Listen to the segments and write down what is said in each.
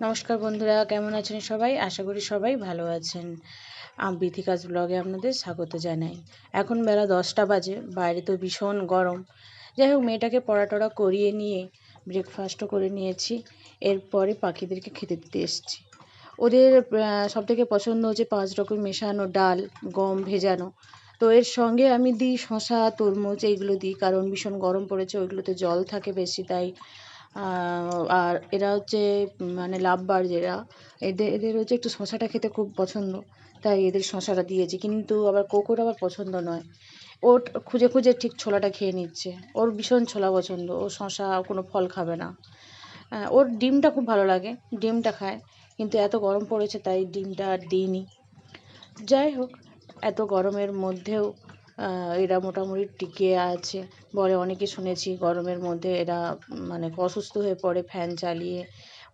নমস্কার বন্ধুরা, কেমন আছেন সবাই? আশা করি সবাই ভালো আছেন। বিথিকাজ ব্লগে আপনাদের স্বাগত জানাই। এখন বেলা দশটা বাজে, বাইরে তো ভীষণ গরম। যাই হোক, মেয়েটাকে পড়া টড়া করিয়ে নিয়ে ব্রেকফাস্টও করে নিয়েছি। এরপরে পাখিদেরকে খেতে দিতে এসেছি। ওদের সব থেকে পছন্দ হচ্ছে পাঁচ রকম মেশানো ডাল, গম ভেজানো। তো এর সঙ্গে আমি দিই শশা তরমুজ, এইগুলো দিই। কারণ ভীষণ গরম পড়েছে, ওইগুলোতে জল থাকে বেশি, তাই আর এরা হচ্ছে মানে লাভবার যেরা, এদের এদের হচ্ছে একটু শশাটা খেতে খুব পছন্দ। তাই এদের শশাটা দিয়েছি। কিন্তু আবার কোকোর আবার পছন্দ নয়। ওর খুঁজে খুঁজে ঠিক ছোলাটা খেয়ে নিচ্ছে। ওর ভীষণ ছোলা পছন্দ। ও শশা কোনো ফল খাবে না। ওর ডিমটা খুব ভালো লাগে। ডিমটা খায়। কিন্তু এত গরম পড়েছে, তাই ডিমটা আর দিইনি। যাই হোক, এত গরমের মধ্যেও এরা মোটামুটি টিকে আছে। বলে অনেকে শুনেছি গরমের মধ্যে এরা মানে অসুস্থ হয়ে পড়ে ফ্যান চালিয়ে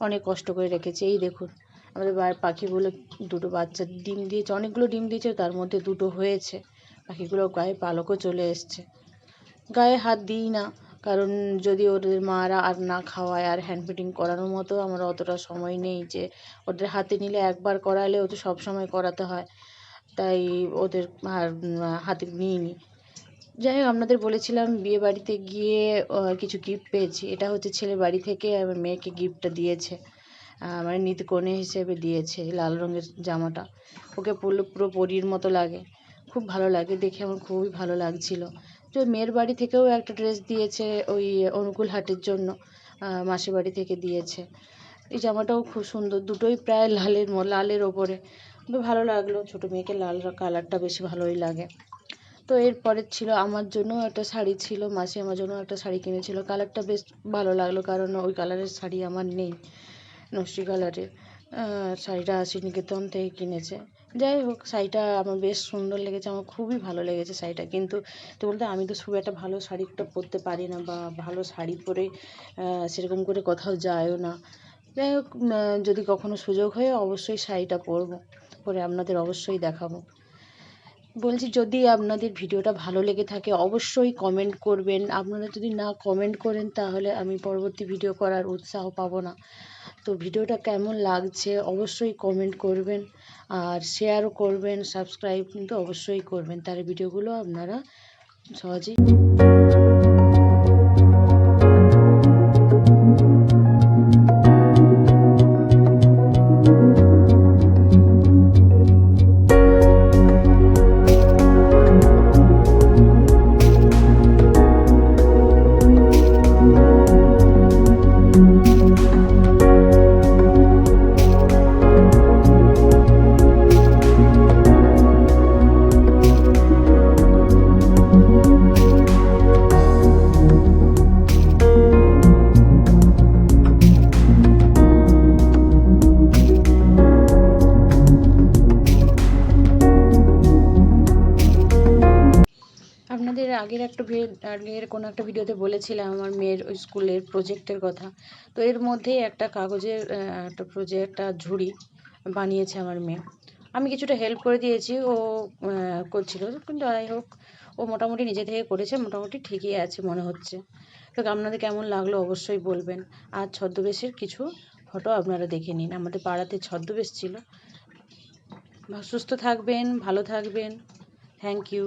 অনেক কষ্ট করে রেখেছে। এই দেখুন, আমাদের পাখিগুলো দুটো বাচ্চা ডিম দিয়েছে, অনেকগুলো ডিম দিয়েছে, তার মধ্যে দুটো হয়েছে। পাখিগুলো গায়ে পালকও চলে এসছে। গায়ে হাত দিই না, কারণ যদি ওদের মারা আর না খাওয়ায় আর হ্যান্ড ফিডিং করানোর মতো, আমার অতটা সময় নেই যে, ওদের হাতে নিলে একবার করালে ও তো সব সময় করাতে হয়। তাই ওদের হাতে নিইনি। যাই হোক, আপনাদের বলেছিলাম বিয়ে বাড়িতে গিয়ে কিছু গিফট পেয়েছি। এটা হচ্ছে ছেলের বাড়ি থেকে আমার মেয়েকে গিফটটা দিয়েছে। মানে নিতে কনে হিসেবে দিয়েছে, লাল রঙের জামাটা। ওকে পরলে পুরো পরীর মতো লাগে। খুব ভালো লাগে, দেখে আমার খুবই ভালো লাগছিল। তো মেয়ের বাড়ি থেকেও একটা ড্রেস দিয়েছে ওই অনুকূল হাটের জন্য মাসির বাড়ি থেকে দিয়েছে। এই জামাটাও খুব সুন্দর, দুটোই প্রায় লালের লালের ওপরে। ভালো লাগল। ছোটো মেয়েকে লাল কালারটা বেশি ভালোই লাগে। তো এরপরে ছিল আমার জন্য একটা শাড়ি ছিল, মাসি আমার জন্য একটা শাড়ি কিনেছিল। কালারটা বেশ ভালো লাগল কারণ ওই কালারের শাড়ি আমার নেই নস্টি কালারের। শাড়িটা নিকেতন থেকে কিনেছে। যাই হোক, শাড়িটা আমার বেশ সুন্দর লেগেছে, আমার খুবই ভালো লেগেছে শাড়িটা। কিন্তু তো বলতে, আমি তো খুব একটা ভালো শাড়িটা পরতে পারি না বা ভালো শাড়ি পরে সেরকম করে কোথাও যায়ও না। যাই হোক যদি কখনো সুযোগ হয়, অবশ্যই শাড়িটা পরবো। পরে আপনাদের অবশ্যই দেখাবো। বলছি, যদি আপনাদের ভিডিওটা ভালো লেগে থাকে, অবশ্যই কমেন্ট করবেন। আপনারা যদি না কমেন্ট করেন, তাহলে আমি পরবর্তী ভিডিও করার উৎসাহ পাবো না। তো ভিডিওটা কেমন লাগছে, অবশ্যই কমেন্ট করবেন। আর শেয়ারও করবেন সাবস্ক্রাইব কিন্তু অবশ্যই করবেন। তার ভিডিওগুলো আপনারা সহজেই আগের একটা আগের কোনো একটা ভিডিওতে বলেছিলাম আমার মেয়ের ওই স্কুলের প্রজেক্টের কথা। তো এর মধ্যেই একটা কাগজের একটা প্রজেক্ট একটা ঝুড়ি বানিয়েছে আমার মেয়ে। আমি কিছুটা হেল্প করে দিয়েছি, ও করছিল। কিন্তু যাই হোক, ও মোটামুটি নিজে থেকে করেছে, মোটামুটি ঠিকই আছে মনে হচ্ছে। তো আপনাদের কেমন লাগল অবশ্যই বলবেন। আর ছদ্মবেশের কিছু ফটো আপনারা দেখে নিন। আমাদের পাড়াতে ছদ্মবেশ ছিল। সুস্থ থাকবেন, ভালো থাকবেন। Thank you